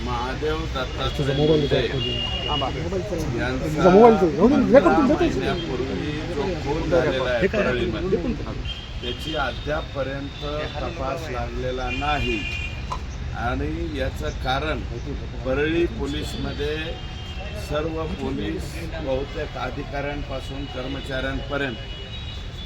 महादेव दत्तात्रय मुंडे जो खून झालेला आहे त्याची अद्यापपर्यंत तपास लागलेला नाही आणि याचं कारण परळी पोलीसमध्ये सर्व पोलीस बहुतेक अधिकाऱ्यांपासून कर्मचाऱ्यांपर्यंत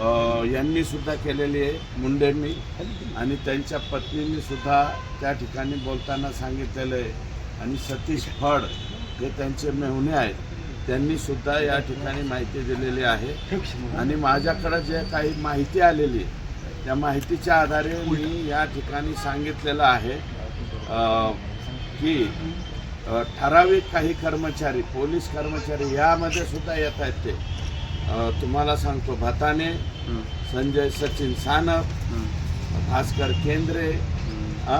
यांनी सुद्धा केलेली आहे मुंडेंनी. आणि त्यांच्या पत्नींनी सुद्धा त्या ठिकाणी बोलताना सांगितलेलं आहे. आणि सतीश फड हे त्यांचे मेहुणे आहेत. त्यांनी सुद्धा या ठिकाणी माहिती दिलेली आहे. आणि माझ्याकडे जे काही माहिती आलेली त्या माहितीच्या आधारे मी या ठिकाणी सांगितलेलं आहे की ठराविक काही कर्मचारी पोलीस कर्मचारी यामध्ये सुद्धा येत आहेत ते. तुम्हाला सांगतो भताने संजय सचिन सानप भास्कर केंद्रे आ,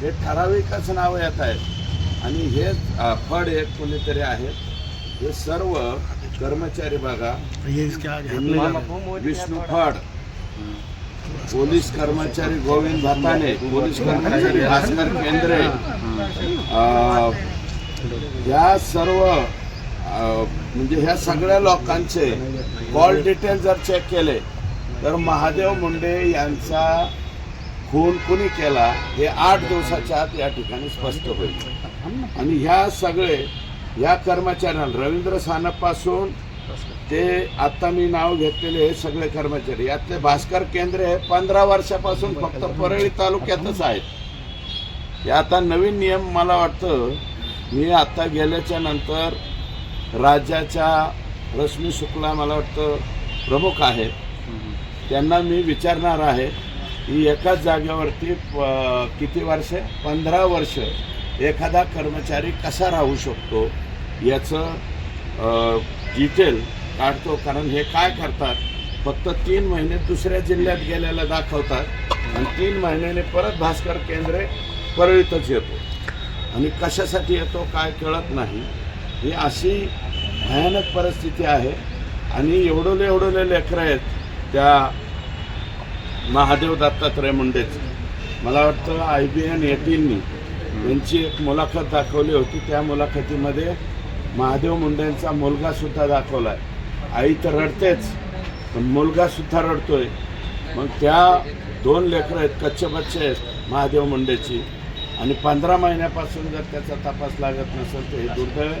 हे ठराविकच नावं येत आहेत. आणि हे फड एक कोणीतरी आहेत. हे सर्व कर्मचारी बघा. विष्णू फड. पोलीस कर्मचारी गोविंद भाताने पोलीस कर्मचारी भास्कर केंद्रे या सर्व म्हणजे ह्या सगळ्या लोकांचे कॉल डिटेल जर चेक केले तर महादेव मुंडे यांचा खून कुणी केला हे आठ दिवसाच्या आत या ठिकाणी स्पष्ट होईल. आणि ह्या सगळे या कर्मचाऱ्यांना रवींद्र सानपासून ते आता मी नाव घेतलेले हे सगळे कर्मचारी यातले भास्कर केंद्रे हे पंधरा वर्षापासून फक्त परळी तालुक्यातच आहेत. हे आता नवीन नियम मला वाटतं मी आता गेल्याच्यानंतर राज्याच्या रश्मी शुक्ला मला वाटतं प्रमुख आहेत त्यांना मी विचारणार आहे की एकाच जागेवरती प- किती वर्षे? पंधरा वर्ष एखादा कर्मचारी कसा राहू शकतो? याचं डिटेल काढतो. कारण हे काय करतात? फक्त तीन महिने दुसऱ्या जिल्ह्यात गेलेला दाखवतात. आणि तीन महिन्याने परत भास्कर केंद्रे परळीतच येतो. आणि कशासाठी येतो काय कळत नाही. ही अशी भयानक परिस्थिती आहे. आणि एवढोले एवढोले लेकरं आहेत त्या महादेव दत्तात्रय मुंडेच. मला वाटतं आय बी एन एटीननी यांची एक मुलाखत दाखवली होती. त्या मुलाखतीमध्ये महादेव मुंडेंचा मुलगासुद्धा दाखवला आहे आई तर रडतेच पण मुलगासुद्धा रडतोय. मग त्या दोन लेकरं आहेत कच्चे बच्चे आहेत महादेव मुंडेची. आणि पंधरा महिन्यापासून जर त्याचा तपास लागत नसेल तर हे दुर्दैव आहे.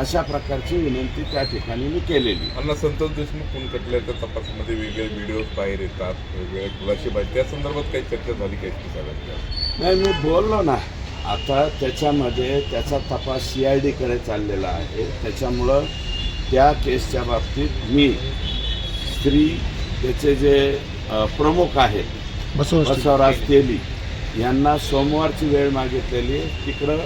अशा प्रकारची विनंती त्या ठिकाणी मी केलेली. अण्णा संतोष देशमुख खून खटल्याच्या तपासामध्ये वेगळे व्हिडिओ बाहेर येतात वेगवेगळे खुलाशी बाहेर त्या संदर्भात काही चर्चा झाली काही नाही मी बोललो ना. आता त्याच्यामध्ये त्याचा तपास सी आय डीकडे चाललेला आहे. त्याच्यामुळं त्या केसच्या बाबतीत मी स्त्री त्याचे जे प्रमुख आहेत बसवराज तेली यांना सोमवारची वेळ मागितलेली आहे. तिकडं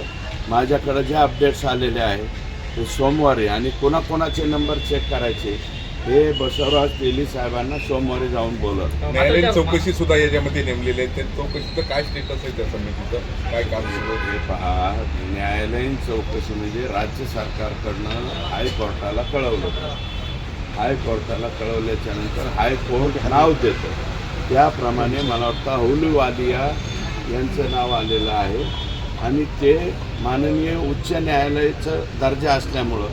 माझ्याकडं जे अपडेट्स आलेले आहेत सोमवारी आणि कोणाकोणाचे नंबर चेक करायचे हे बसवराज तेली साहेबांना सोमवारी जाऊन बोलत. न्यायालयीन चौकशी सुद्धा याच्यामध्ये नेमलेली आहे. त्या चौकशीचं काय स्टेटस आहे त्या समितीचं? काय काम सुरू आहे? हे पहा न्यायालयीन चौकशी म्हणजे राज्य सरकारकडनं हायकोर्टाला कळवलं. होतं हायकोर्टाला कळवल्याच्या नंतर हायकोर्ट नाव देतं. त्याप्रमाणे मला वाटतं हौली वादिया यांचं नाव आलेलं आहे. आणि ते माननीय उच्च न्यायालयाचं दर्जा असल्यामुळं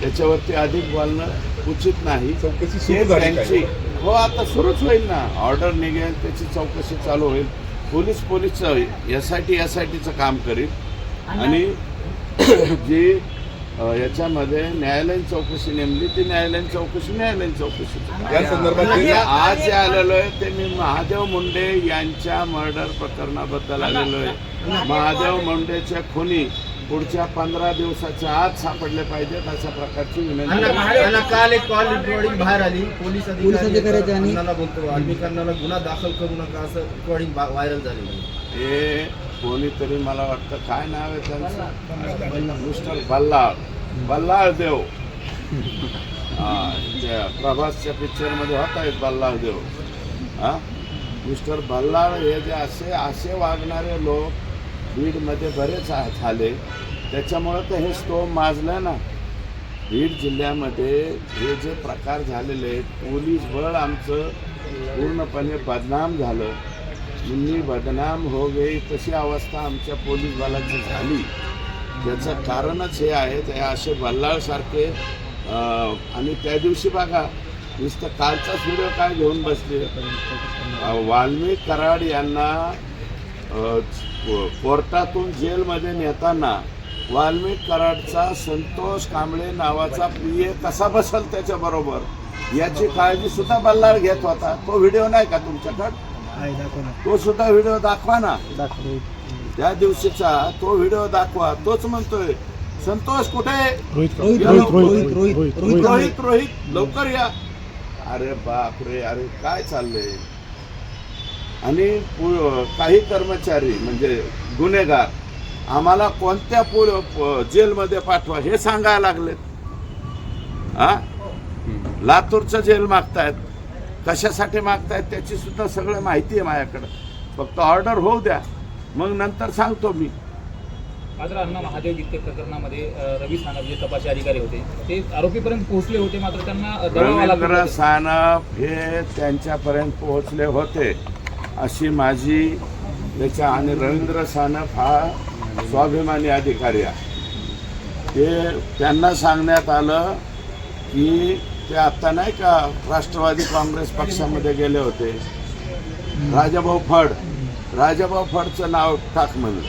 त्याच्यावरती अधिक बोलणं उचित नाही. चौकशी त्यांची? हो आता सुरूच होईल ना. ऑर्डर निघेल त्याची चौकशी चालू होईल. Police पोलीसचं S I T S I टीचं काम करील आणि जी याच्यामध्ये न्यायालयीन चौकशी नेमली ती न्यायालयीन चौकशी न्यायालयीन चौकशी. या संदर्भात आज जे आलेलो आहे ते मी महादेव मुंडे यांच्या मर्डर प्रकरणाबद्दल आलेलो आहे. महादेव मुंडेच्या खुनी पुढच्या पंधरा दिवसाच्या आत सापडले पाहिजेत अशा प्रकारची विनंती काल एक कॉल रेकॉर्डिंग बाहेर आली. पोलीस अन्नाला बोलतो वाल्मिकांना गुन्हा दाखल करू नका असं रेकॉर्डिंग व्हायरल झालेलं आहे. हे कोणीतरी मला वाटतं काय नाव आहे त्यांचं? मिस्टर बल्लाळ. बल्लाळ देव. हा, प्रभासच्या पिक्चरमध्ये होता एक बल्लाळ देव. हा? मिस्टर बल्लाळ हे जे असे असे वागणारे लोक बीडमध्ये बरेच झाले. त्याच्यामुळं तर हे स्टोम माजलं ना. बीड जिल्ह्यामध्ये हे जे प्रकार झालेले आहेत पोलीस बळ आमचं पूर्णपणे बदनाम झालं. मुन्नी बदनाम हो गई तशी अवस्था आमच्या पोलीस बलाची झाली. त्याचं कारणच हे आहे ते असे बल्लाळसारखे आणि त्या दिवशी बघा नुसतं कालचाच व्हिडिओ काय घेऊन बसले? वाल्मिक कराड यांना कोर्टातून जेलमध्ये नेताना वाल्मिक कराडचा संतोष कांबळे नावाचा पी ए कसा बसल त्याच्याबरोबर याची काळजी सुद्धा बल्लाळ घेत होता तो व्हिडिओ नाही का तुमच्याकडे तो सुद्धा व्हिडिओ दाखवा ना त्या दिवशीचा तो व्हिडिओ दाखवा तोच म्हणतोय संतोष कुठे रोहित रोहित, रोहित रोहित रोहित रोहित रोहित रोहित लवकर या अरे बाप रे अरे काय चाललंय आणि पु- काही कर्मचारी म्हणजे गुन्हेगार आम्हाला कोणत्या पु- प- जेलमध्ये पाठवा हे सांगायला लागलेत. हा? लातूरचं जेल मागतायत. कशासाठी मागतायत त्याची सुद्धा सगळं माहिती आहे माझ्याकडं. फक्त ऑर्डर होऊ द्या. मग नंतर सांगतो मी. मात्र अण्णा महादेव गीते प्रकरणामध्ये रवी सानप जे तपासी अधिकारी होते ते आरोपीपर्यंत पोहोचले होते मात्र त्यांना रवींद्र सानप हे त्यांच्यापर्यंत पोहोचले होते. अशी माझी त्याच्या आणि रवींद्र सानप हा स्वाभिमानी अधिकारी आहे. ते त्यांना सांगण्यात आलं की ते आत्ता नाही का राष्ट्रवादी काँग्रेस पक्षामध्ये गेले होते. राजाभाऊ फड राजाभाऊ फडचं नाव टाक म्हणलं.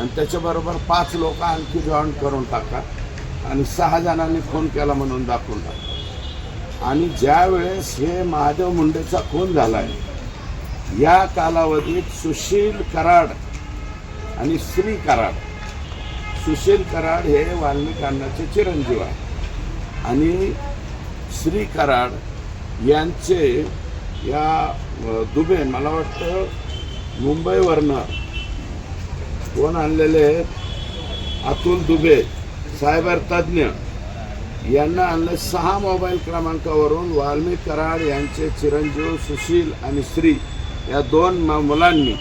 आणि त्याच्याबरोबर पाच लोक आणखी जॉईन करून टाका. आणि सहा जणांनी फोन केला म्हणून दाखवून टाका. आणि ज्यावेळेस हे महादेव मुंडेचा खून झाला आहे या कालावधीत सुशील कराड आणि श्री कराड. सुशील कराड हे वाल्मिक चिरंजीव आहे आणि श्री कराड यांचे या दुबे मला वाटतं मुंबईवरनं कोण आणलेले आहेत? अतुल दुबे सायबर तज्ज्ञ. यांना आणलं सहा मोबाईल क्रमांकावरून वाल्मिक कराड यांचे चिरंजीव सुशील आणि श्री. या दोन मुलांनी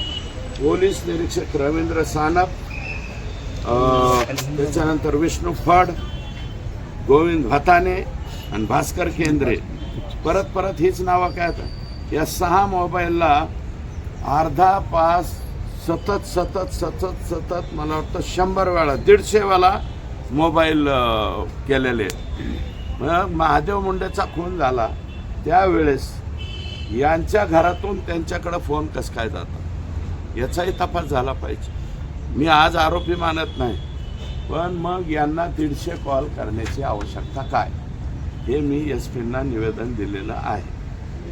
पोलीस निरीक्षक रवींद्र सानप त्याच्यानंतर विष्णू फड गोविंद भताने आणि भास्कर केंद्रे. परत परत हीच नावं काय आता? या सहा मोबाईलला अर्धा पास सतत सतत सतत सतत मला वाटतं शंभर वेळा दीडशे वेळा मोबाईल केलेले. आहेत. मग महादेव मुंडेचा खून झाला. त्यावेळेस यांच्या घरातून त्यांच्याकडे फोन कसं काय जातात? याचाही तपास झाला पाहिजे. मी आज आरोपी मानत नाही पण मग यांना दीडशे कॉल करण्याची आवश्यकता काय? हे मी एस पींना निवेदन दिलेलं आहे.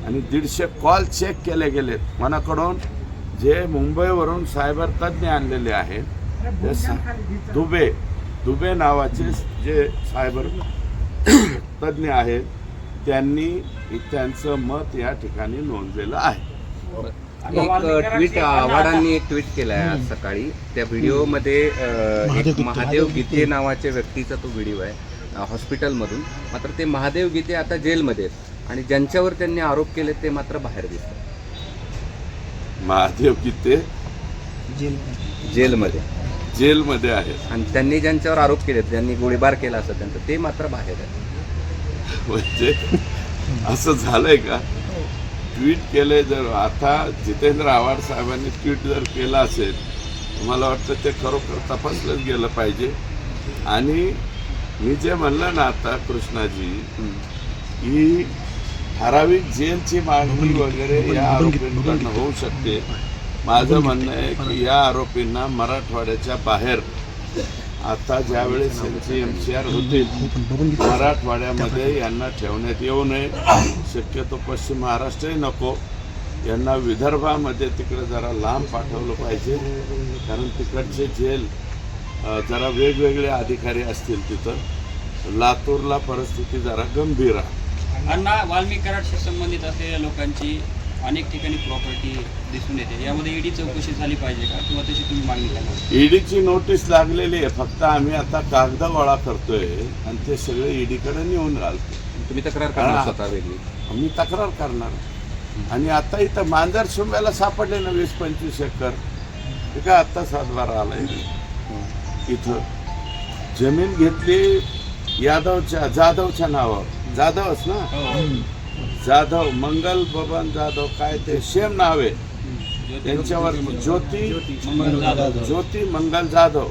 आणि दीडशे कॉल चेक केले गेलेत. मनाकडून जे मुंबईवरून सायबर तज्ज्ञ आणलेले आहेत ते दुबे दुबे नावाचे जे सायबर तज्ज्ञ आहेत त्यांनी त्यांचं मत या ठिकाणी नोंदलेलं आहे. एक ट्विट आव्हाडांनी एक ट्विट केलाय आज सकाळी. त्या व्हिडिओमध्ये अ, महादेव एक गीते. महादेव गीते नावाच्या व्यक्तीचा तो व्हिडिओ आहे हॉस्पिटलमधून. मात्र ते महादेव गीते आता जेलमध्ये आहेत. आणि ज्यांच्यावर त्यांनी आरोप केले ते मात्र बाहेर दिसतात. महादेव गीते जेलमध्ये. जेलमध्ये आहेत. आणि त्यांनी ज्यांच्यावर आरोप केले ज्यांनी गोळीबार केला असं त्यांचं ते मात्र बाहेर आहे म्हणजे असं झालंय का? ट्विट केलंय जर आता जितेंद्र आव्हाड साहेबांनी ट्विट जर केलं असेल मला वाटतं ते खरोखर तपासलंच गेलं पाहिजे. आणि मी जे म्हणलं ना आता कृष्णाजी की ठराविक जेलची मागणी वगैरे या आरोपींकडनं होऊ शकते. माझं म्हणणं आहे की या आरोपींना मराठवाड्याच्या बाहेर आता ज्यावेळेस त्यांची एम सी आर होतील मराठवाड्यामध्ये यांना ठेवण्यात येऊ नये. शक्यतो पश्चिम महाराष्ट्रही नको. यांना विदर्भामध्ये तिकडे जरा लांब पाठवलं पाहिजे. कारण तिकडचे जेल जरा वेगवेगळे अधिकारी असतील तिथं. लातूरला परिस्थिती जरा गंभीर आहे. अण्णा वाल्मिक कराडशी संबंधित असलेल्या लोकांची अनेक ठिकाणी प्रॉपर्टी दिसून येते. यामध्ये ईडी चौकशी झाली पाहिजे का? किंवा तशी तुम्ही मागणी करणार ईडीची नोटीस लागलेली आहे. फक्त आम्ही आता कागद गोळा करतोय आणि ते सगळे ईडीकडे नेऊन घालतो तुम्ही तक्रार करणार हा. स्वतः वेगळी? मी तक्रार करणार. आणि आता इथं मांजर शिंब्याला सापडले ना वीस पंचवीस एकर. ते काय आत्ता सातबारा आलाय. इथं जमीन घेतली यादवच्या जाधवच्या नावावर. जाधवच ना? जाधव मंगल बबन जाधव काय ते सेम नाव. आहे त्यांच्यावर ज्योती ज्योती मंगल जाधव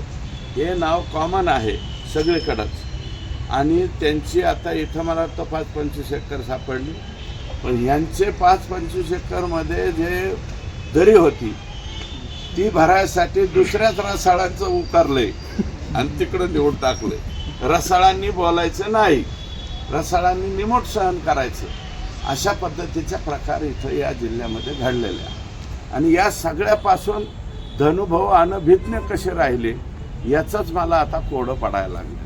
हे नाव कॉमन आहे सगळीकडंच. आणि त्यांची आता इथं मला वाटतं पाच पंचवीस एकर सापडली. पण ह्यांचे पाच पंचवीस एकरमध्ये जे दरी होती ती भरायसाठी दुसऱ्याच रसाळांचं उकारले आणि तिकडं निवड टाकलंय. रसाळांनी बोलायचं नाही. रसाळांनी निमोट सहन करायचं. अशा पद्धतीचा प्रकार इथं या जिल्ह्यामध्ये घडलेला आहे. आणि या सगळ्यापासून धनुभाऊ अनभिज्ञ कसे राहिले याचंच मला आता कोडं पडायला लागलं.